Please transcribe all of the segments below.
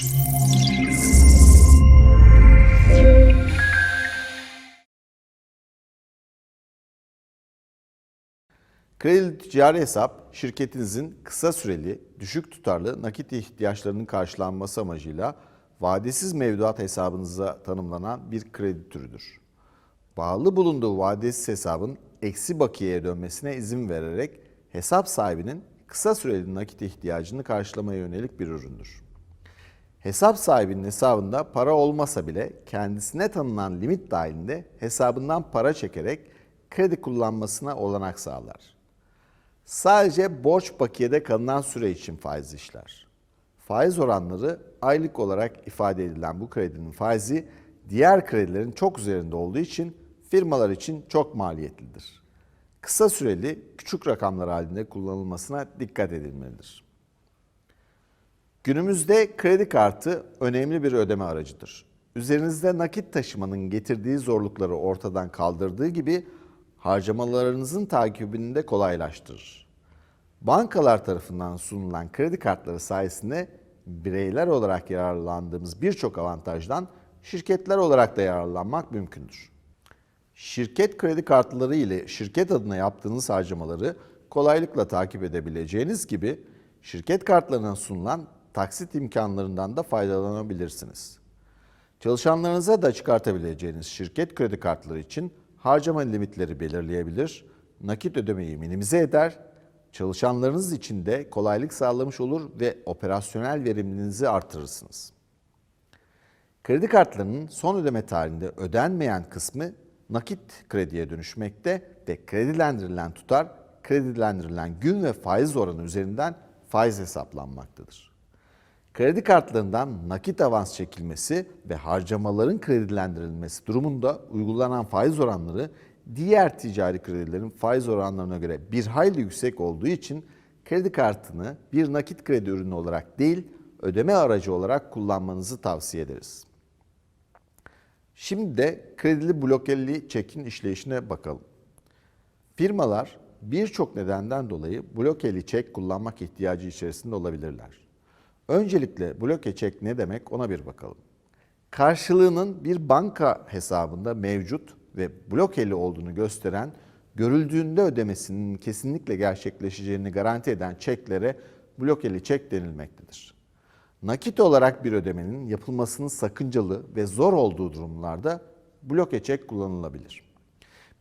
Kredili ticari hesap şirketinizin kısa süreli, düşük tutarlı nakit ihtiyaçlarının karşılanması amacıyla vadesiz mevduat hesabınıza tanımlanan bir kredi türüdür. Bağlı bulunduğu vadesiz hesabın eksi bakiyeye dönmesine izin vererek hesap sahibinin kısa süreli nakit ihtiyacını karşılamaya yönelik bir üründür. Hesap sahibinin hesabında para olmasa bile kendisine tanınan limit dahilinde hesabından para çekerek kredi kullanmasına olanak sağlar. Sadece borç bakiyede kalınan süre için faiz işler. Faiz oranları aylık olarak ifade edilen bu kredinin faizi diğer kredilerin çok üzerinde olduğu için firmalar için çok maliyetlidir. Kısa süreli küçük rakamlar halinde kullanılmasına dikkat edilmelidir. Günümüzde kredi kartı önemli bir ödeme aracıdır. Üzerinizde nakit taşımanın getirdiği zorlukları ortadan kaldırdığı gibi harcamalarınızın takibini de kolaylaştırır. Bankalar tarafından sunulan kredi kartları sayesinde bireyler olarak yararlandığımız birçok avantajdan şirketler olarak da yararlanmak mümkündür. Şirket kredi kartları ile şirket adına yaptığınız harcamaları kolaylıkla takip edebileceğiniz gibi şirket kartlarına sunulan taksit imkanlarından da faydalanabilirsiniz. Çalışanlarınıza da çıkartabileceğiniz şirket kredi kartları için harcama limitleri belirleyebilir, nakit ödemeyi minimize eder, çalışanlarınız için de kolaylık sağlamış olur ve operasyonel verimliliğinizi artırırsınız. Kredi kartlarının son ödeme tarihinde ödenmeyen kısmı nakit krediye dönüşmekte ve kredilendirilen tutar kredilendirilen gün ve faiz oranı üzerinden faiz hesaplanmaktadır. Kredi kartlarından nakit avans çekilmesi ve harcamaların kredilendirilmesi durumunda uygulanan faiz oranları diğer ticari kredilerin faiz oranlarına göre bir hayli yüksek olduğu için kredi kartını bir nakit kredi ürünü olarak değil, ödeme aracı olarak kullanmanızı tavsiye ederiz. Şimdi de kredili blokeli çekin işleyişine bakalım. Firmalar birçok nedenden dolayı blokeli çek kullanmak ihtiyacı içerisinde olabilirler. Öncelikle bloke çek ne demek ona bir bakalım. Karşılığının bir banka hesabında mevcut ve blokeli olduğunu gösteren, görüldüğünde ödemesinin kesinlikle gerçekleşeceğini garanti eden çeklere blokeli çek denilmektedir. Nakit olarak bir ödemenin yapılmasının sakıncalı ve zor olduğu durumlarda bloke çek kullanılabilir.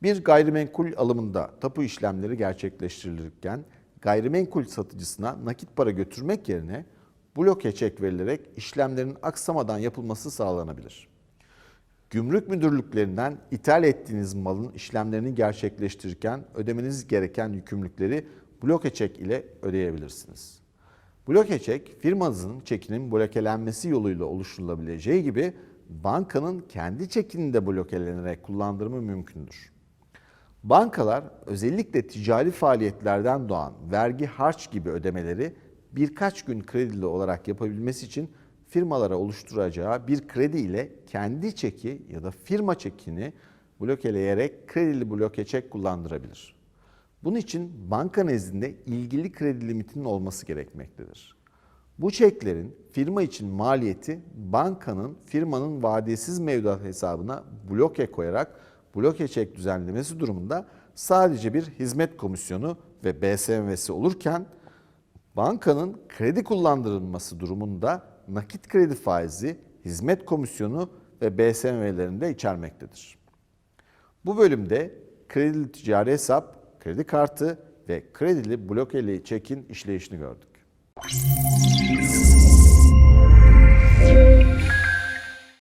Bir gayrimenkul alımında tapu işlemleri gerçekleştirilirken gayrimenkul satıcısına nakit para götürmek yerine bloke çek verilerek işlemlerin aksamadan yapılması sağlanabilir. Gümrük müdürlüklerinden ithal ettiğiniz malın işlemlerini gerçekleştirirken ödemeniz gereken yükümlülükleri bloke çek ile ödeyebilirsiniz. Bloke çek, firmanızın çekinin blokelenmesi yoluyla oluşturulabileceği gibi bankanın kendi çekini de blokelenerek kullandırımı mümkündür. Bankalar özellikle ticari faaliyetlerden doğan vergi harç gibi ödemeleri birkaç gün kredili olarak yapabilmesi için firmalara oluşturacağı bir kredi ile kendi çeki ya da firma çekini blokeleyerek kredili bloke çek kullandırabilir. Bunun için banka nezdinde ilgili kredi limitinin olması gerekmektedir. Bu çeklerin firma için maliyeti bankanın firmanın vadesiz mevduat hesabına bloke koyarak bloke çek düzenlemesi durumunda sadece bir hizmet komisyonu ve BSMV'si olurken bankanın kredi kullandırılması durumunda nakit kredi faizi, hizmet komisyonu ve BSMV'lerini de içermektedir. Bu bölümde kredili ticari hesap, kredi kartı ve kredili blokeli çekin işleyişini gördük.